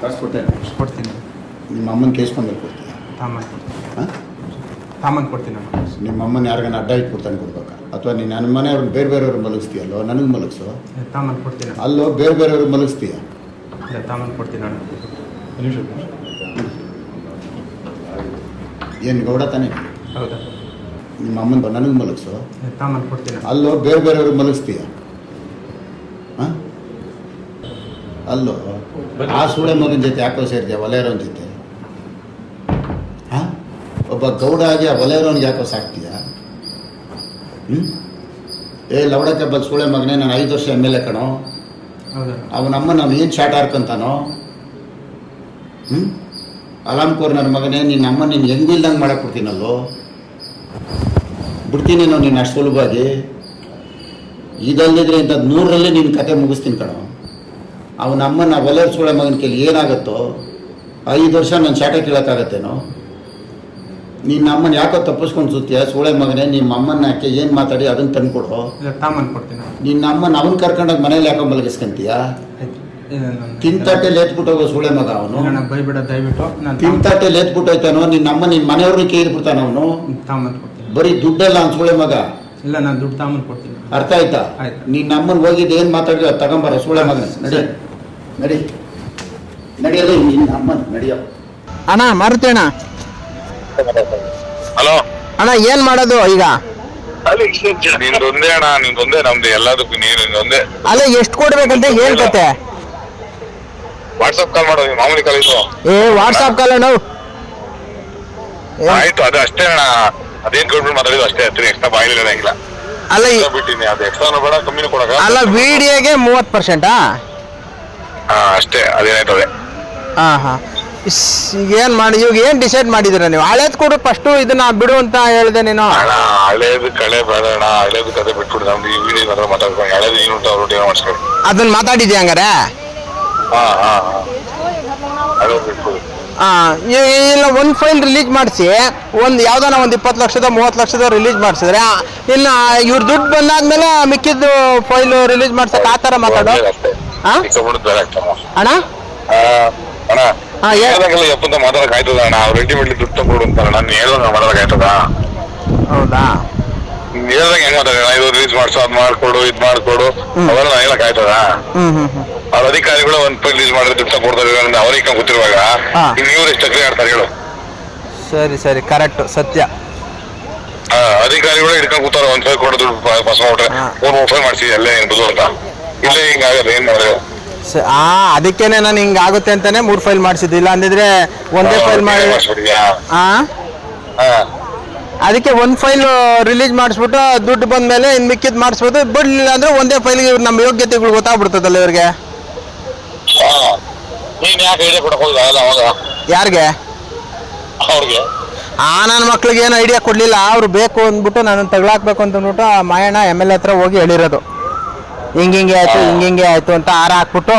ಕೊಟ್ಟೆ ಕೊಡ್ತೀನಿ ನಿಮ್ಮ ಅಮ್ಮನ ಕೇಸ್ಕೊಂಡ್ಮೇಲೆ ಕೊಡ್ತೀಯ ತಾಮನ್ ಕೊಡ್ತೀನಿ ಹಾಂ ತಾಮನ್ ಕೊಡ್ತೀನಿ ನಿಮ್ಮ ಅಮ್ಮನ ಯಾರಿಗಾನ ಅಡ್ಡ ಇಟ್ಬಿಡ್ತಾನೆ ಕೊಡ್ಬೇಕಾ ಅಥವಾ ನೀನು ನನ್ನ ಮನೆಯವ್ರನ್ನ ಬೇರೆ ಬೇರೆಯವ್ರು ಮಲಗಿಸ್ತೀಯಲ್ಲೋ ನನಗೆ ಮಲಗಿಸು ತಾಮನ್ ಕೊಡ್ತೀನಿ ಅಲ್ಲೋ ಬೇರೆ ಬೇರೆಯವ್ರು ಮಲಗಿಸ್ತೀಯ ಇಲ್ಲ ತಾಮನ್ ಕೊಡ್ತೀನಿ ನಿಮಿಷ ಏನು ಗೌಡ ತಾನೇ ಹೌದಾ ನಿಮ್ಮ ಅಮ್ಮನ ನನಗೆ ಮಲಗಿಸು ತಾಮನ್ ಕೊಡ್ತೀನಿ ಅಲ್ಲೋ ಬೇರೆ ಬೇರೆಯವ್ರು ಮಲಗಿಸ್ತೀಯ ಹಾಂ ಅಲ್ಲೋ? ಆ ಸೂಳೆ ಮಗನ ಜೊತೆ ಯಾಕೋ ಸೇರಿದೆ ಒಲೆಯರೋನ್ ಜೊತೆ. ಹಾಂ? ಒಬ್ಬ ಗೌಡ ಆಗಿ ಆ ಒಲೆಯರೋನ್ಗೆ ಯಾಕೋ ಸಾಕ್ತೀಯ? ಹ್ಞೂ ಏ ಲವಡಕ್ಕೆ ಬಲ್ ಸೂಳೆ ಮಗನೇ ನಾನು ಐದು ವರ್ಷ ಎಂ ಎಲ್ ಎ ಕಣೋ. ಅವನಮ್ಮ ನಾನು ಏನು ಶಾಟ್ ಹಾರ್ಕೊಂತಾನೋ ಹ್ಞೂ ಅಲಾಮ್ ನನ್ನ ಮಗನೇ ನಿನ್ನ ಅಮ್ಮ ನೀನು ಹೆಂಗಿಲ್ದಂಗೆ ಮಾಡಕ್ಕೆ ಕೊಡ್ತೀನಲ್ಲೋ ಬಿಡ್ತೀನಿ ನಾನು ನಿನ್ನ ಅಷ್ಟು ಸುಲಭವಾಗಿ. ಇದಲ್ಲಿದ್ರೆ ಇಂಥದ್ದು ನೂರರಲ್ಲಿ ನಿನ್ನ ಕತೆ ಮುಗಿಸ್ತೀನಿ ಕಣೋ. ಅವನ ಅಮ್ಮನ ಒಲೆಯರ್ ಸೂಳೆ ಮಗನ ಕೇಳಿ ಏನಾಗುತ್ತೋ ಐದು ವರ್ಷ ನಾನು ಶಾಟ ಕೇಳೋಕ್ಕಾಗತ್ತೇನೋ? ನಿನ್ನ ಅಮ್ಮನ ಯಾಕೋ ತಪ್ಪಿಸ್ಕೊಂಡು ಸುತ್ತೀಯ? ಸೂಳೆ ಮಗನೇ ನಿಮ್ಮ ಅಮ್ಮನ ಯಾಕೆ ಏನು ಮಾತಾಡಿ ಅದನ್ನು ತಂದ್ಕೊಡು? ಕೊಡ್ತೀನಿ ನಿನ್ನ ಅಮ್ಮನ ಅವನ ಕರ್ಕೊಂಡೋಗಿ ಮನೇಲಿ ಯಾಕೋ ಮಲಗಿಸ್ಕೊಂತೀಯ? ಆಯ್ತು ಇಲ್ಲ ನಾನು ತಿಂತಾಟೆ ಲೇತ್ಬಿಟ್ಟು ಹೋಗೋ ಸೂಳೆ ಮಗ ಅವನು. ಬೈಬೇಡ ದಯವಿಟ್ಟು. ಲೇತ್ಬಿಟ್ಟು ಹೋಯ್ತಾನೋ ನಿನ್ನ ಅಮ್ಮ ನಿನ್ನ ಮನೆಯವ್ರನ್ನ ಕೇಳಿ ಬಿಡ್ತಾನ ಅವನು? ಬರೀ ದುಡ್ಡಲ್ಲ ಅವ್ನು ಸೂಳೆ ಮಗ? ಇಲ್ಲ ನಾನು ದುಡ್ಡು ತಾಮನ್ ಕೊಡ್ತೀನಿ ಅರ್ಥ ಆಯ್ತಾ. ನಿನ್ನ ಅಮ್ಮನ ಹೋಗಿದ್ದು ಏನು ಮಾತಾಡಿದ್ರೆ ತಗೊಂಬರ ಸೂಳೆ ಮಗ ನಡಿ. ನಡಿ. ನಿನ್ನ ಅಮ್ಮ ನಡೆಯೋ. ಅಣ್ಣ ಮಾರುತಿ ಅಣ್ಣ. ಹಲೋ. ಅಣ್ಣ ಏನ್ ಮಾಡೋದು ಈಗ? ನಿಂದೊಂದೇ ಅಣ್ಣ ನಿಂದೊಂದೇ ನಮ್ದು ಎಲ್ಲದಕ್ಕೂ ನೀನು ನಿಂದೊಂದೇ ಅಲ್ಲ ಎಷ್ಟು ಕೊಡ್ಬೇಕಂತ? ಏನ್ ಕತೆ? ವಾಟ್ಸಪ್ ಕಾಲ್ ಮಾಡೋ ನೀವು ಮಾಮೂಲಿ ಕಾಲ್ ಇದು ಏ ವಾಟ್ಸಾಪ್ ಕಾಲ್ ಅಣ್ಣ. ಆಯ್ತು ಅದು ಅಷ್ಟೇ ಅಣ್ಣ. ಅದೇನ್ ಕೊಟ್ಬಿಟ್ಟು ಮಾತಾಡಿದ್ರು ಅಷ್ಟೇ ಹತ್ತಿರ ಎಕ್ಸ್ಟ್ರಾ ಬಾಯಿಲ್ ಇಲ್ಲ. ಅಲ್ಲ ಎಕ್ಸ್ಟ್ರಾ ಬಿಟ್ಟಿನಿ ಅದು ಎಕ್ಸ್ಟ್ರಾನು ಬೇಡ ಕಮ್ಮಿನೂ ಕೊಡಕ ಅಲ್ಲ ವಿಡಿಯೋಗೆ ಮೂವತ್ ಪರ್ಸೆಂಟಾ ಹಾ ಅಷ್ಟೇ ಅದೇನಾಯ್ತದೆ? ಹಾಂ ಹಾಂ ಇಸ್, ಈಗ ಏನ್ ಮಾಡಿ ಇವಾಗ ಏನ್ ಡಿಸೈಡ್ ಮಾಡಿದಿರ ನೀವು? ಹಳೇದ್ ಕೊಡು ಫಸ್ಟ್ ಇದನ್ನ ಬಿಡು ಅಂತ ಹೇಳ್ದೆ ನೀನು. ಅಣ್ಣ ಹಳೇದು ಕಳೆ ಬೇಡ ಅಣ್ಣ ಹಳೇದು ಕತೆ ಬಿಟ್ಬಿಡು ನಮ್ದು ಈ ವಿಡಿಯೋ ಮಾತ್ರ ಮಾತಾಡ್ಕೊಂಡು ಹಳೇದು ಏನು ಉಂಟು ಅವ್ರು ಏನೋ ಮಾಡಿಸ್ಕೊಂಡು. ಅದನ್ನ ಮಾತಾಡಿದ್ಯಾ ಹಂಗಾರೆ? ಹಾ ಹಾ ಹಾಂ. ಹಳೇದು ಬಿಟ್ಬಿಡು. ಈ- ಇಲ್ಲ ಒಂದು ಫೈಲ್ ರಿಲೀಸ್ ಮಾಡಿಸಿ ಒಂದು ಯಾವ್ದಾನ ಒಂದು ಇಪ್ಪತ್ತು ಲಕ್ಷದ ಮೂವತ್ತು ಲಕ್ಷದ ರಿಲೀಸ್ ಮಾಡಿಸಿದ್ರೆ ಇಲ್ಲ ಇವ್ರ ದುಡ್ಡು ಬಂದಾದ್ಮೇಲೆ ಮಿಕ್ಕಿದ್ದು ಫೈಲ್ ರಿಲೀಸ್ ಮಾಡ್ಸಕ್ಕೆ ಆ ಥರ ಮಾತಾಡೋ. ಅಷ್ಟೇ. ಅಣ್ಣ ಅಣ್ಣ? ಎಪ್ಪಂತ ಮಾತಾಡಕ್ ಆಯ್ತದ ಅಣ್ಣ ಅವ್ರು ರೆಡಿಮೇಡ್ ದುಡ್ಡು ತಗೊಡು ಅಂತಾರ ನಾನು ಹೇಳ್ದಂಗ ಮಾತಾಡಕ್ ಆಯ್ತದ? ಹೌದಾ? ನೀನ್ ಹೇಳ್ದಂಗ ಹೆಂಗ್ ಮಾತಾಡ ಇದು ರಿಲೀಸ್ ಮಾಡ್ಸು ಅದ್ ಮಾಡ್ಕೊಡು ಇದ್ ಮಾಡ್ಕೊಡು ಅವೆಲ್ಲ ಹೇಳಕ್ ಆಯ್ತದ? ಅವ್ರ ಅಧಿಕಾರಿಗಳು ಒಂದ್ ರಿಲೀಸ್ ಮಾಡಿದ್ರೆ ದುಡ್ಡು ಅಂತ ಅವ್ರಿಗೆ ಗೊತ್ತಿರುವಾಗ ಇವ್ರು ಎಷ್ಟು ಚಕ್ರಿ ಆಡ್ತಾರೆ ಹೇಳು. ಸರಿ ಸರಿ ಕರೆಕ್ಟ್ ಸತ್ಯ. ಆ, ಅಧಿಕಾರಿಗಳು ಹಿಡ್ಕೊಂಡ್ ಕೂತಾರ ಒಂದ್ ಫೈಲ್ ಕೊಡು ದುಡ್ಡು ಪಾಸ್ ಮಾಡ್ಬಿಟ್ರೆ. ಮೂರ್ ಮೂರ್ ಫೈಲ್ ಮಾಡ್ಸಿ ಅಲ್ಲೇ ಅಂತ? ಇಲ್ಲೇ ಹಿಂಗ್ ಆಗತ್ತೆ ಏನ್ ಮಾಡಿದ್ರೆ ಆ ಅದಕ್ಕೇನೆ ನಾನು ಹಿಂಗೆ ಆಗುತ್ತೆ ಅಂತಾನೆ ಮೂರು ಫೈಲ್ ಮಾಡಿಸಿದ್ದು. ಇಲ್ಲ ಅಂದಿದ್ರೆ ಒಂದೇ ಫೈಲ್ ಮಾಡಿ ಹಾ. ಅದಕ್ಕೆ ಒಂದು ಫೈಲ್ ರಿಲೀಸ್ ಮಾಡಿಸ್ಬಿಟ್ಟು ದುಡ್ಡು ಬಂದ್ಮೇಲೆ ಇನ್ನು ಮಿಕ್ಕಿದ್ ಮಾಡಿಸ್ಬೋದು ಬಿಡ್ಲಿಲ್ಲ ಅಂದ್ರೆ ಒಂದೇ ಫೈಲ್ ನಮ್ಮ ಯೋಗ್ಯತೆಗಳು ಗೊತ್ತಾಗ್ಬಿಡ್ತದಲ್ಲ ಇವ್ರಿಗೆ. ಯಾರಿಗೆ? ಆ ನನ್ನ ಮಕ್ಳಿಗೆ ಏನು ಐಡಿಯಾ ಕೊಡಲಿಲ್ಲ. ಅವ್ರು ಬೇಕು ಅಂದ್ಬಿಟ್ಟು ನಾನು ತಗೊಳಾಕ್ಬೇಕು ಅಂತ ಅಂದ್ಬಿಟ್ಟು ಆ ಮಾಯಣ್ಣ ಎಂ ಎಲ್ ಎ ಹತ್ರ ಹೋಗಿ ಹೇಳಿರೋದು. ಹಿಂಗೆ ಹಿಂಗೆ ಆಯ್ತು ಹಿಂಗ ಹಿಂಗೆ ಆಯ್ತು ಅಂತ ಆರ ಹಾಕ್ಬಿಟ್ಟು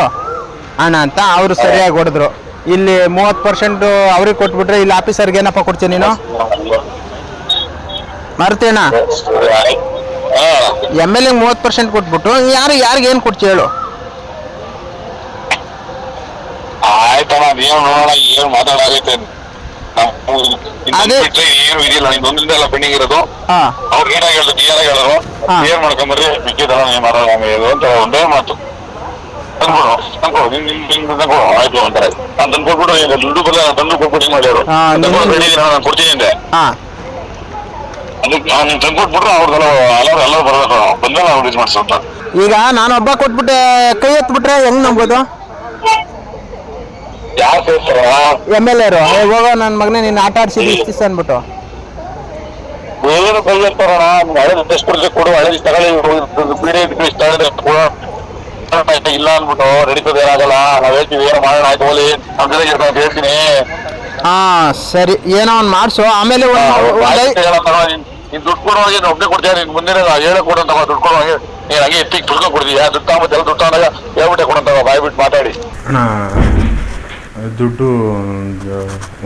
ಅಣ್ಣ ಅಂತ ಅವರು ಸರಿಯಾಗಿ ಹೊಡೆದ್ರು. ಇಲ್ಲಿ ಮೂವತ್ತು ಪರ್ಸೆಂಟ್ ಅವ್ರಿಗೆ ಕೊಟ್ಬಿಟ್ರೆ ಇಲ್ಲಿ ಆಫೀಸರ್ಗೆ ಏನಪ್ಪ ಕೊಡ್ತೀನಿ ನೀನು? ಮರ್ತೀಣ ಎಂ ಎಲ್ ಎ ಮೂವತ್ತು ಪರ್ಸೆಂಟ್ ಕೊಟ್ಬಿಟ್ಟು ಯಾರು ಯಾರಿಗೆ ಏನು ಕೊಡ್ತಿ ಹೇಳು? ಆಯ್ತಣ್ಣ ನೀವು ನೋಡೋಣ ಏನು ಮಾತಾಡಾಗೈತೆ ಅದೇ- ಏನು ಇದಿಲ್ಲ. ನಿಂದ ಒಂದ್ರಿಂದ ಎಲ್ಲ ಪೆಂಡಿಂಗ್ ಇರೋದು ಅವ್ರು ಏನಾಗ ಹೇಳಿದ್ರು ಕ್ಲಿಯರ್ ಆಗಿ ಹೇಳಿದ್ರು ಹಾ. ಏನ್ ಮಾಡ್ಕೊಂಬರ್ರಿ? ಮಿಕ್ಕಿದ ಏನ್ ಮಾಡೋಣ ಇದು ಅಂತ ಒಂದೇ ಮಾತು. ತಂದ್ಕೊಡು ತಂದ್ಕೊಡು ಆಯ್ತು ಅಂತಾರೆ. ನಾನು ಈಗ ದುಡ್ಡು ನಾನು ತಂದು ಕೊಟ್ಬಿಟ್ಟು ಮಾಡ್ಯಾರು ಹಾ, ನೀವು- ರೆಡಿ ನಾನು ಕೊಡ್ತೀನಿ ಅಂದೆ. ಹಾ. ಅದಕ್ಕೆ ನಾನು ತಂದ್ಕೊಟ್ಬಿಟ್ರೆ ಅವ್ರದ್ದೆಲ್ಲ ಎಲ್ಲರೂ ಎಲ್ಲರೂ ಬರಬೇಕು. ಬಂದ್ರೆ ನಾವು ರಿಲೀಸ್ ಮಾಡಿಸು ಅಂತ ಈಗ ನಾನೊಬ್ಬ ಕೊಟ್ಬಿಟ್ಟೆ ಕೈ ಎತ್ಬಿಟ್ರೆ ಹೆಂಗ್ ನಂಬೋದು? ಯಾರು ಸೇರ್ತಾರ ಎಂ ಎಲ್ ಎರು ಹೋಗೋ ನನ್ನ ಮಗನೇ ನೀನ್ ಆಟ ಆಡ್ಸಿದ್ದು ಇಷ್ಟಿಸ್ ಅಂದ್ಬಿಟ್ಟು. ಕೈ ಇರ್ತಾರಣ ಹಳೆ ಟೆಸ್ಟ್ ಕೊಡು. ಹಳೆ ತಗೊಳ್ಳಿ ಪೀಡಿ ತಗೊಂಡ್ರೆ ಕೊಡು. ಇಲ್ಲ ಅಂದ್ಬಿಟ್ಟು ನಡೀತದೆ ಏನಾಗಲ್ಲ. ನಾವ್ ಹೇಳ್ತೀವಿ ಏನೋ ಮಾಡೋಣ ಆಯ್ತು ಹೋಲಿ ನಮ್ ಜೊತೆಗೆ ಇರ್ತಾನೆ ಅಂತ ಹೇಳ್ತೀನಿ. ಹಾ ಸರಿ. ಏನೋ ಒಂದು ಮಾಡಿಸು. ಆಮೇಲೆ ತಗೋ, ನೀನ್ ದುಡ್ಡು ಕೊಡೋ ಹಾಗೆ ಒಬ್ಬನೇ ಕೊಡ್ತೀಯ. ನೀನ್ ಮುಂದಿನ ಹೇಳಕ್ ಕೊಡು ಅಂತ ದುಡ್ಡು ಹಾಗೆ. ನೀನ್ ಹಂಗೆ ಎತ್ತಿಗೆ ತುಳ್ಕೊ ಕೊಡ್ತೀಯ? ದುಡ್ಡು ದುಡ್ಡು ತಗೊಂಡಾಗ ಹೇಳ್ಬಿಟ್ಟೆ ಕೊಡಂತ ಬಾಯ್ ಬಿಟ್ಟು ಮಾತಾಡಿ. ದುಡ್ಡು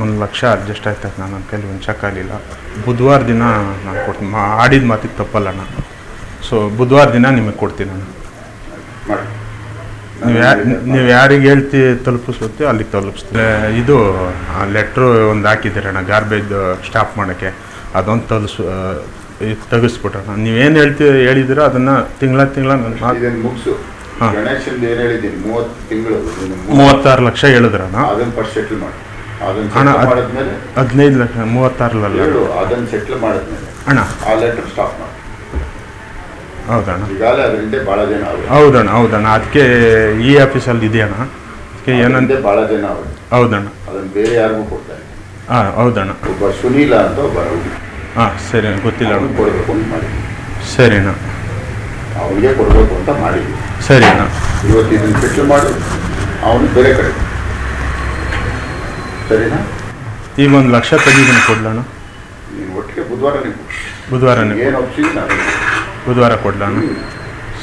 ಒಂದು ಲಕ್ಷ ಅಡ್ಜಸ್ಟ್ ಆಯ್ತದೆ ನಾನು ನನ್ನ ಕೈಲಿ ಒಂದು ಚೆಕ್ ಆಗಲಿಲ್ಲ. ಬುಧವಾರ ದಿನ ನಾನು ಕೊಡ್ತೀನಿ. ಮಾ ಆಡಿದ ಮಾತಿಗೆ ತಪ್ಪಲ್ಲ ಅಣ್ಣ ಸೊ ಬುಧವಾರ ದಿನ ನಿಮಗೆ ಕೊಡ್ತೀನಿ ನಾನು. ನೀವು ಯಾ ನೀವು ಯಾರಿಗೆ ಹೇಳ್ತಿ ತಲುಪಿಸ್ತೀವಿ ಅಲ್ಲಿಗೆ ತಲುಪಿಸ್ತೀವಿ ಇದು ಲೆಟ್ರು ಒಂದು ಹಾಕಿದ್ದೀರಣ್ಣ ಗಾರ್ಬೇಜ್ ಸ್ಟಾಪ್ ಮಾಡೋಕ್ಕೆ. ಅದೊಂದು ತಲುಸ್ ತೆಗಿಸ್ಬಿಟ್ರಣ್ಣ. ನೀವೇನು ಹೇಳ್ತೀವಿ ಹೇಳಿದ್ದೀರೋ ಅದನ್ನು ತಿಂಗಳ ತಿಂಗಳ ನಾನು ಇದನ್ನ ಮುಗಿಸು. ಗಣೇಶನ್ ಏನ್ ಹೇಳಿದ್ದೀನಿ? ಮೂವತ್ತು ತಿಂಗಳು ಮೂವತ್ತಾರು ಲಕ್ಷ ಹೇಳಿದ್ರಣ್ಣ ಅದನ್ನ ಫಸ್ಟ್ ಸೆಟ್ಲ್ ಮಾಡಿ. ಅದನ್ನ ಹಣ ಮಾಡಿದ್ಮೇಲೆ ಹದಿನೈದು ಲಕ್ಷ ಮೂವತ್ತಾರು ಹೇಳು ಅದನ್ನ ಸೆಟ್ಲ್ ಮಾಡಿದ್ಮೇಲೆ ಅಣ್ಣ. ಆ ಲೆಟರ್ ಸ್ಟಾಪ್ ಮಾಡಿ. ಹೌದಣ್ಣ. ಈಗಾಗಲೇ ಅದರಿಂದ ಭಾಳ ಜನ ಆಗುತ್ತೆ ಹೌದಣ್ಣ ಹೌದಣ್ಣ. ಅದಕ್ಕೆ ಈ ಆಫೀಸಲ್ಲಿ ಇದೆಯಣ್ಣ ಅದಕ್ಕೆ ಏನಂದ್ರೆ ಭಾಳ ಜನ ಆಗುತ್ತೆ ಹೌದಣ್ಣ. ಅದನ್ನ ಬೇರೆ ಯಾರಿಗೂ ಕೊಡ್ತಾರೆ. ಹಾಂ ಹೌದಣ್ಣ. ಒಬ್ಬ ಸುನೀಲ ಅಂತ ಒಬ್ಬ ಹಾಂ ಸರಿ ಗೊತ್ತಿಲ್ಲ ಅಣ್ಣ. ಕೊಡಬೇಕು ಅಂತ ಮಾಡಿ ಸರಿ ಅಣ್ಣ. ಅವನಿಗೆ ಕೊಡಬೇಕು ಅಂತ ಮಾಡಿದ್ವಿ. ಸರಿ ಇವತ್ತಿನ ಇವತ್ತು ಇದನ್ನು ಸೆಟ್ಲ್ ಮಾಡು ಅವನು ಬೇರೆ ಕಡೆ. ಸರಿನಾ? ಈಗ ಒಂದು ಲಕ್ಷ ತೆಗಿದ್ದೀನಿ ಕೊಡ್ಲಾನು ನೀನು ಒಟ್ಟಿಗೆ ಬುಧವಾರ ನೀವು ಬುಧವಾರನೇ ಏನು ನಾನು ಬುಧವಾರ ಹ್ಮ್.